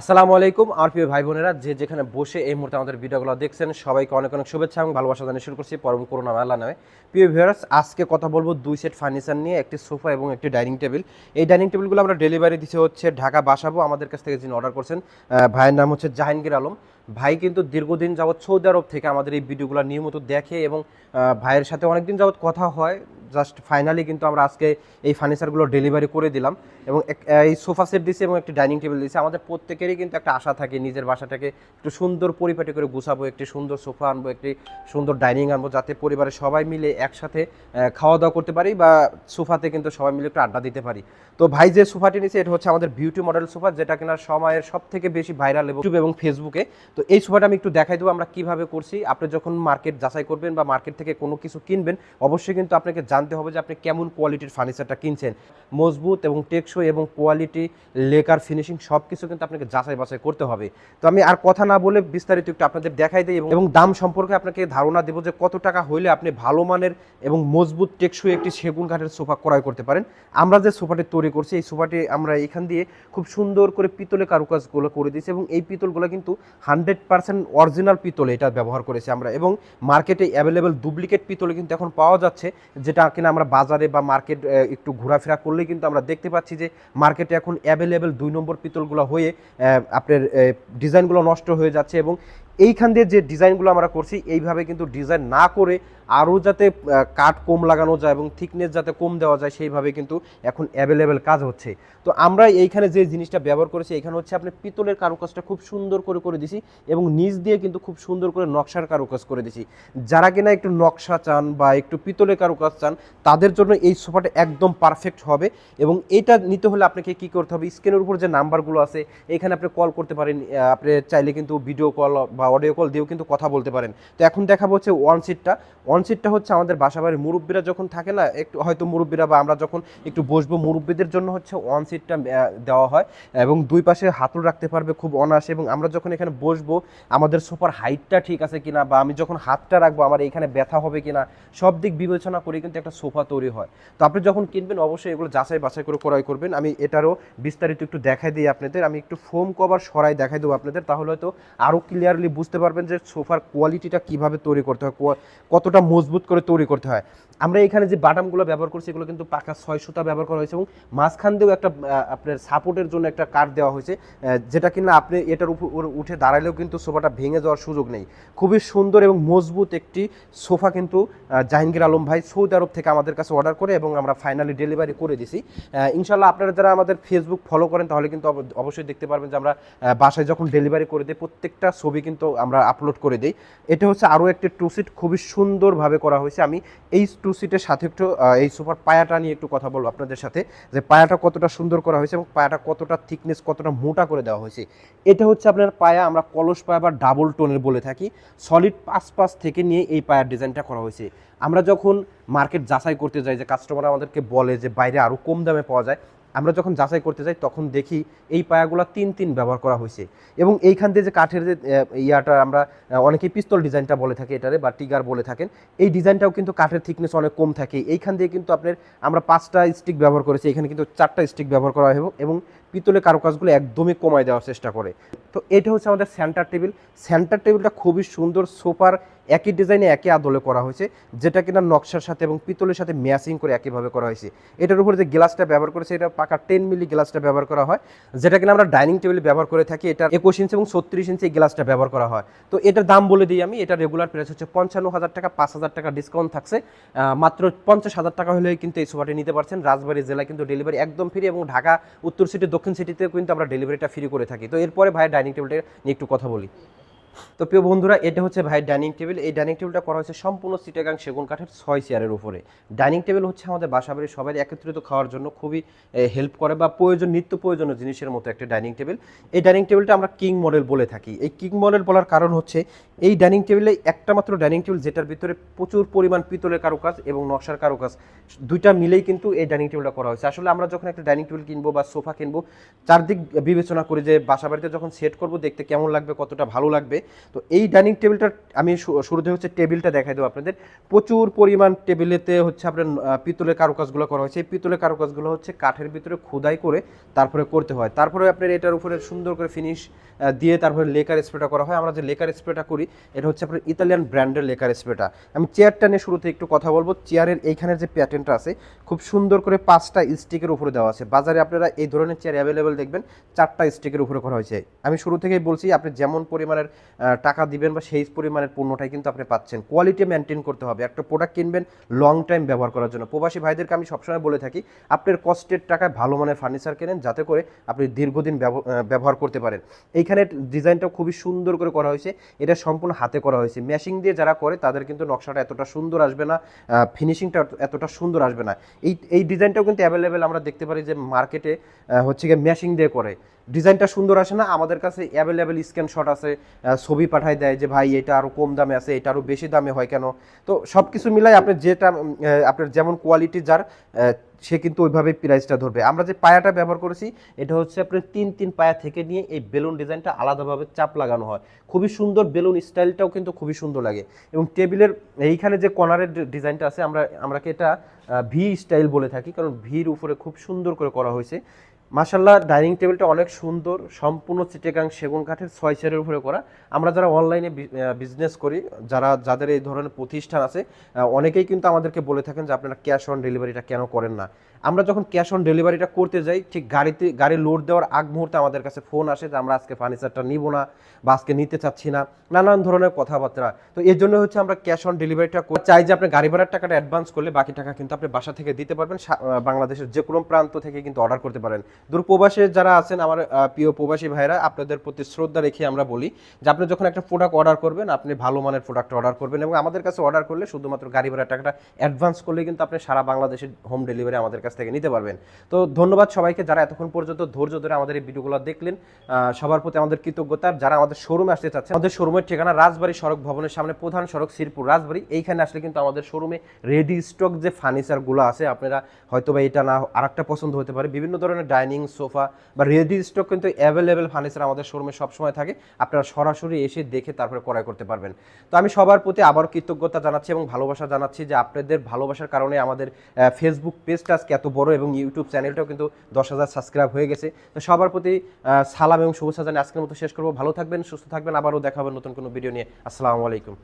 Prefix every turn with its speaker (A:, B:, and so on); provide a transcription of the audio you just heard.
A: আসসালামু আলাইকুম, আর প্রিয় ভাই বোনেরা, যে যেখানে বসে এই মুহূর্তে আমাদের ভিডিওগুলো দেখছেন, সবাইকে অনেক অনেক শুভেচ্ছা এবং ভালোবাসা জানিয়ে শুরু করছি পরম করোনা মেলা নামে। প্রিয় ভিউয়ার্স, আজকে কথা বলব দুই সেট ফার্নিচার নিয়ে, একটি সোফা এবং একটি ডাইনিং টেবিল। এই ডাইনিং টেবিলগুলো আমরা ডেলিভারি দিতে হচ্ছে ঢাকা বাসাবো, আমাদের কাছ থেকে যিনি অর্ডার করছেন ভাইয়ের নাম হচ্ছে জাহাঙ্গীর আলম। ভাই কিন্তু দীর্ঘদিন যাবৎ সৌদি আরব থেকে আমাদের এই ভিডিওগুলো নিয়মিত দেখে এবং ভাইয়ের সাথে অনেকদিন যাবৎ কথা হয় জাস্ট ফাইনালি কিন্তু আমরা আজকে এই ফার্নিচারগুলো ডেলিভারি করে দিলাম এবং এই সোফা সেট দিয়েছি এবং একটি ডাইনিং টেবিল দিয়েছি। আমাদের প্রত্যেকেরই কিন্তু একটা আশা থাকে নিজের বাসাটাকে একটু সুন্দর পরিপাটি করে গুছাবো, একটি সুন্দর সোফা আনব, একটি সুন্দর ডাইনিং আনব, যাতে পরিবারের সবাই মিলে একসাথে খাওয়া দাওয়া করতে পারি বা সোফাতে কিন্তু সবাই মিলে একটু আড্ডা দিতে পারি। তো ভাই, যে সোফাটি নিয়েছে, এটা হচ্ছে আমাদের বিউটি মডেল সোফা, যেটা কিনা সময়ের সব থেকে বেশি ভাইরাল ইউটিউব এবং ফেসবুকে। তো এই সোফাটা আমি একটু দেখাই দেবো আমরা কীভাবে করছি। আপনি যখন মার্কেট যাচাই করবেন বা মার্কেট থেকে কোনো কিছু কিনবেন, অবশ্যই কিন্তু আপনাকে জানতে হবে যে আপনি কেমন কোয়ালিটির ফার্নিচারটা কিনছেন। মজবুত এবং টেকসই এবং কোয়ালিটি লেকার ফিনিশিং সব কিছু কিন্তু আপনাকে যাচাই বাছাই করতে হবে। তো আমি আর কথা না বলে বিস্তারিত একটু আপনাদের দেখাই দিই এবং- দাম সম্পর্কে আপনাকে ধারণা দেবো যে কত টাকা হইলে আপনি ভালো মানের এবং মজবুত, টেকসই একটি সেগুন কাঠের সোফা ক্রয় করতে পারেন। আমরা যে সোফাটি তৈরি করছি, এই সোফাটি আমরা এখান দিয়ে খুব সুন্দর করে পিতলে কারুকাজগুলো করে দিয়েছি এবং এই পিতলগুলো কিন্তু হান্ড্রেড পার্সেন্ট অরিজিনাল পিতলে এটা ব্যবহার করেছি আমরা এবং মার্কেটে অ্যাভেলেবেল ডুপ্লিকেট পিতলে কিন্তু এখন পাওয়া যাচ্ছে, যেটা কিনা আমরা বাজারে বা মার্কেট একটু ঘোরাফেরা করলে কিন্তু আমরা দেখতে পাচ্ছি যে মার্কেটে এখন অ্যাভেলেবেল দুই নম্বর পিতলগুলো হয়ে আপনার ডিজাইনগুলো নষ্ট হয়ে যাচ্ছে এবং এইখান দিয়ে যে ডিজাইনগুলো আমরা করছি, এইভাবে কিন্তু ডিজাইন না করে আরও যাতে কাঠ কম লাগানো যায় এবং থিকনেস যাতে কম দেওয়া যায়, সেইভাবে কিন্তু এখন অ্যাভেলেবেল কাজ হচ্ছে। তো আমরা এইখানে যে জিনিসটা ব্যবহার করেছি, এখানে হচ্ছে আপনি পিতলের কারুকাজটা খুব সুন্দর করে করে দিছি এবং নিচ দিয়ে কিন্তু খুব সুন্দর করে নকশার কারুকাজ করে দিছি। যারা কিনা একটু নকশা চান বা একটু পিতলের কারুকাজ চান, তাদের জন্য এই সোফাটা একদম পারফেক্ট হবে এবং এটা নিতে হলে আপনাকে কি করতে হবে? স্ক্রিনের উপর যে নাম্বারগুলো আছে, এখানে আপনি কল করতে পারেন। আপনি চাইলে কিন্তু ভিডিও কল বা অডিও কল দিয়েও কিন্তু কথা বলতে পারেন। তো এখন দেখাবো হচ্ছে ওয়ান সিটটা ওয়ান সিটটা হচ্ছে আমাদের বাসাবাড়ির মুরব্বীরা যখন থাকে না, একটু হয়তো মুরব্বীরা বা আমরা যখন একটু বসবো, মুরব্বীদের জন্য হচ্ছে ওয়ান সিটটা দেওয়া হয় এবং দুই পাশে হাতল রাখতে পারবে খুব অনায়াসে এবং আমরা যখন এখানে বসবো, আমাদের সোফার হাইটটা ঠিক আছে কিনা বা আমি যখন হাতটা রাখব, আমার এখানে ব্যথা হবে কিনা, সব দিক বিবেচনা করে কিন্তু একটা সোফা তৈরি হয়। তো আপনি যখন কিনবেন, অবশ্যই এগুলো যাচাই বাছাই করে ক্রয় করবেন। আমি এটারও বিস্তারিত একটু দেখাই দিই আপনাদের। আমি একটু ফোম কভার সরাই দেখাই দেবো আপনাদের, তাহলে হয়তো আরও ক্লিয়ারলি বুঝতে পারবেন যে সোফার কোয়ালিটিটা কীভাবে তৈরি করতে হয় কতটা মজবুত করে তৈরি করতে হয়। আমরা এখানে যে বাটামগুলো ব্যবহার করছি, এগুলো কিন্তু পাকা ছয় সুতা ব্যবহার করা হয়েছে এবং মাঝখান দিয়েও একটা আপনার সাপোর্টের জন্য একটা কাঠ দেওয়া হয়েছে যেটা কিনা আপনি এটার উপর উঠে দাঁড়ালেও কিন্তু সোফাটা ভেঙে যাওয়ার সুযোগ নেই। খুবই সুন্দর এবং মজবুত একটি সোফা কিন্তু জাহাঙ্গীর আলম ভাই সৌদি আরব থেকে আমাদের কাছে অর্ডার করে এবং আমরা ফাইনালি ডেলিভারি করে দিছি। ইনশাল্লাহ আপনারা যারা আমাদের ফেসবুক ফলো করেন, তাহলে কিন্তু অব- অবশ্যই দেখতে পারবেন যে আমরা বাসায় যখন ডেলিভারি করে দিই, প্রত্যেকটা ছবি কিন্তু আমরা আপলোড করে দিই। এটা হচ্ছে আরও একটি টু সিট খুবই সুন্দরভাবে করা হয়েছে। আমি এই টু সিটের সাথে একটু এই সোফার পায়াটা নিয়ে একটু কথা বলব আপনাদের সাথে, যে পায়াটা কতটা সুন্দর করা হয়েছে এবং পায়াটা কতটা থিকনেস কতটা মোটা করে দেওয়া হয়েছে। এটা হচ্ছে আপনার পায়া, আমরা কলস পায়া বা ডাবল টোনের বলে থাকি। সলিড পাঁচ পাঁচ থেকে নিয়ে এই পায়ার ডিজাইনটা করা হয়েছে। আমরা যখন মার্কেট যাচাই করতে যাই, যে কাস্টমার আমাদেরকে বলে যে বাইরে আরও কম দামে পাওয়া যায় আমরা যখন যাচাই করতে যাই, তখন দেখি এই পায়াগুলো তিন তিন ব্যবহার করা হয়েছে। এবং এইখান দিয়ে যে কাঠের যে ইয়াটা আমরা অনেকেই পিস্তল ডিজাইনটা বলে থাকি এটারে বা টিগার বলে থাকেন, এই ডিজাইনটাও কিন্তু কাঠের থিকনেস অনেক কম থাকে। এইখান দিয়ে কিন্তু আপনার, আমরা পাঁচটা স্টিক ব্যবহার করেছি, এখানে কিন্তু চারটা স্টিক ব্যবহার করা হয় এবং পিতলের কারুকাজগুলো একদমই কমায় দেওয়ার চেষ্টা করে। তো এটা হচ্ছে আমাদের সেন্টার টেবিল সেন্টার টেবিলটা খুবই সুন্দর সোফার একই ডিজাইনে একই আদলে করা হয়েছে, যেটা কিনা নকশার সাথে এবং পিতলের সাথে ম্যাচিং করে একইভাবে করা হয়েছে। এটার উপরে যে গ্লাসটা ব্যবহার করেছে, এটা পাকা টেন মিলি গ্লাসটা ব্যবহার করা হয়, যেটা কিনা আমরা ডাইনিং টেবিলে ব্যবহার করে থাকি। এটা একুশ ইঞ্চি এবং ছত্রিশ ইঞ্চি গ্লাসটা ব্যবহার করা হয়। তো এটার দাম বলে দিই আমি, এটা রেগুলার প্রাইস হচ্ছে পঞ্চান্ন হাজার টাকা, পাঁচ হাজার টাকা ডিসকাউন্ট থাকছে। মাত্র পঞ্চাশ হাজার টাকা হলে কিন্তু এই সোফাটি নিতে পারছেন। রাজবাড়ী জেলায় কিন্তু ডেলিভারি একদম ফ্রি এবং ঢাকা, উত্তর সিটি দক্ষিণ সিটিতে কিন্তু আমরা ডেলিভারিটা ফ্রি করে থাকি। তো এরপরে ভাইয়ের ডাইনিং টেবিলটা নিয়ে একটু কথা বলি। তো প্রিয় বন্ধুরা, এটা হচ্ছে ভাই ডাইনিং টেবিল। এই ডাইনিং টেবিলটা করা হয়েছে সম্পূর্ণ সিটাগাং সেগুন কাঠের ছয় চেয়ারের উপরে। ডাইনিং টেবিল হচ্ছে আমাদের বাসাবাড়ির সবাই একত্রিত খাওয়ার জন্য খুবই হেল্প করে বা প্রয়োজন, নিত্য প্রয়োজনীয় জিনিসের মতো একটা ডাইনিং টেবিল। এই ডাইনিং টেবিলটা আমরা কিং মডেল বলে থাকি। এই কিং মডেল বলার কারণ হচ্ছে, এই ডাইনিং টেবিলে একটা মাত্র ডাইনিং টেবিল যেটার ভিতরে প্রচুর পরিমাণ পিতলের কারুকাজ এবং নকশার কারুকাজ, দুইটা মিলেই কিন্তু এই ডাইনিং টেবিলটা করা হয়েছে। আসলে আমরা যখন একটা ডাইনিং টেবিল কিনবো বা সোফা কিনবো, চারদিক বিবেচনা করি যে বাসা বাড়িতে যখন সেট করব, দেখতে কেমন লাগবে, কতটা ভালো লাগবে। তো এই ডাইনিং টেবিলটার আমি শুরুতে হচ্ছে টেবিলটা দেখাই দেবো আপনাদের। প্রচুর পরিমাণ টেবিলেতে হচ্ছে আপনার পিতলের কারুকাজগুলো করা হয়েছে। এই পিতলের কারুকাজগুলো হচ্ছে কাঠের ভিতরে খোদাই করে তারপরে করতে হয়। তারপরে আপনার এটার উপরে সুন্দর করে ফিনিশ দিয়ে তারপরে লেকার স্প্রেটা করা হয়। আমরা যে লেকার স্প্রেটা করি, এটা হচ্ছে আপনার ইতালিয়ান ব্র্যান্ডের লেকার স্প্রেটা। আমি চেয়ারটা নিয়ে শুরুতে একটু কথা বলব। চেয়ারের এইখানের যে প্যাটার্নটা আছে, খুব সুন্দর করে পাঁচটা স্টিকের উপরে দেওয়া আছে। বাজারে আপনারা এই ধরনের চেয়ার অ্যাভেলেবেল দেখবেন, চারটা স্টিকের উপরে করা হয়েছে। আমি শুরু থেকেই বলছি, আপনি যেমন পরিমাণের টাকা দিবেন বা সেই পরিমাণের পণ্যটাই কিন্তু আপনি পাচ্ছেন। কোয়ালিটি মেনটেন করতে হবে। একটা প্রোডাক্ট কিনবেন লং টাইম ব্যবহার করার জন্য। প্রবাসী ভাইদেরকে আমি সবসময় বলে থাকি, আপনার কষ্টের টাকায় ভালো মানের ফার্নিচার কেনেন, যাতে করে আপনি দীর্ঘদিন ব্যবহার করতে পারেন। এইখানে ডিজাইনটা খুবই সুন্দর করে করা হয়েছে। এটা সম্পূর্ণ হাতে করা হয়েছে। মেশিং দিয়ে যারা করে, তাদের কিন্তু নকশাটা এতটা সুন্দর আসবে না ফিনিশিংটা এতটা সুন্দর আসবে না। এই এই ডিজাইনটাও কিন্তু অ্যাভেলেবেল আমরা দেখতে পারি যে মার্কেটে হচ্ছে গিয়ে মেশিং দিয়ে করে। ডিজাইনটা সুন্দর আসে না, আমাদের কাছে অ্যাভেলেবেল স্ক্রিনশট আছে ছবি পাঠায় দেয় যে ভাই এটা আরও কম দামে আছে, এটা আরও বেশি দামে হয় কেন? তো সব কিছু মিলাই আপনি যেটা আপনার যেমন কোয়ালিটি যার সে কিন্তু ওইভাবে প্রাইসটা ধরবে। আমরা যে পায়াটা ব্যবহার করেছি, এটা হচ্ছে আপনার তিন তিন পায়া থেকে নিয়ে এই বেলুন ডিজাইনটা আলাদাভাবে চাপ লাগানো হয়। খুবই সুন্দর বেলুন স্টাইলটাও কিন্তু খুবই সুন্দর লাগে। এবং টেবিলের এইখানে যে কর্নারের ডিজাইনটা আছে, আমরা, আমরাকে এটা ভি স্টাইল বলে থাকি, কারণ ভির উপরে খুব সুন্দর করে করা হয়েছে। মাসাল্লাহ ডাইনিং টেবিলটা অনেক সুন্দর, সম্পূর্ণ চিটেগাং সেগুন কাঠের ছয় চেয়ারের উপরে করা। আমরা যারা অনলাইনে বিজনেস করি, যারা, যাদের এই ধরনের প্রতিষ্ঠান আছে অনেকেই কিন্তু আমাদেরকে বলে থাকেন যে আপনারা ক্যাশ অন ডেলিভারিটা কেন করেন না। আমরা যখন ক্যাশ অন ডেলিভারিটা করতে যাই, ঠিক গাড়িতে, গাড়ি লোড দেওয়ার আগ মুহূর্তে আমাদের কাছে ফোন আসে যে আমরা আজকে ফার্নিচারটা নিব না বা আজকে নিতে চাচ্ছি না, নানান ধরনের কথাবার্তা। তো এর জন্য হচ্ছে আমরা ক্যাশ অন ডেলিভারিটা চাই যে আপনি গাড়ি ভাড়ার টাকাটা অ্যাডভান্স করলে বাকি টাকা কিন্তু আপনি বাসা থেকে দিতে পারবেন বাংলাদেশের যে কোনো প্রান্ত থেকে কিন্তু অর্ডার করতে পারেন। দূর প্রবাসে যারা আছেন, আমার প্রিয় প্রবাসী ভাইরা আপনাদের প্রতি শ্রদ্ধা রেখে আমরা বলি যে আপনি যখন একটা প্রোডাক্ট অর্ডার করবেন, আপনি ভালো মানের প্রোডাক্ট অর্ডার করবেন এবং আমাদের কাছে অর্ডার করলে শুধুমাত্র গাড়ি ভাড়ার টাকাটা অ্যাডভান্স করলে কিন্তু আপনি সারা বাংলাদেশের হোম ডেলিভারি আমাদের কাছ থেকে নিতে পারবেন। তো ধন্যবাদ সবাইকে যারা এতক্ষণ পর্যন্ত ধৈর্য ধরে আমাদের এই ভিডিওগুলো দেখলেন। সবার প্রতি আমাদের কৃতজ্ঞতা। যারা আমাদের শোরুমে আসতে চাচ্ছে আমাদের শোরুমের ঠিকানা রাজবাড়ী সড়ক ভবনের সামনে প্রধান সড়ক শ্রীপুর রাজবাড়ী। এইখানে আসলে কিন্তু আমাদের শোরুমে রেডি স্টক যে ফার্নিচারগুলো আছে, আপনারা হয়তো বা এটা না, আরেকটা পছন্দ হতে পারে। বিভিন্ন ধরনের ডাইনিং সোফা বা রেডি স্টক কিন্তু অ্যাভেলেবেল ফার্নিচার আমাদের শোরুমে সবসময় থাকে। আপনারা সরাসরি এসে দেখে তারপরে ক্রয় করতে পারবেন। তো আমি সবার প্রতি আবার কৃতজ্ঞতা জানাচ্ছি এবং ভালোবাসা জানাচ্ছি যে আপনাদের ভালোবাসার কারণে আমাদের ফেসবুক পেজটা আজকে এত বড় এবং ইউটিউব চ্যানেলটাও কিন্তু দশ হাজার সাবস্ক্রাইব হয়ে গেছে। তো সবার প্রতি সালাম এবং শুভেচ্ছা জানিয়ে আজকের মতো শেষ করব। ভালো থাকবেন, সুস্থ থাকবেন। আবারও দেখা হবে নতুন কোনো ভিডিও নিয়ে। আসসালামু আলাইকুম।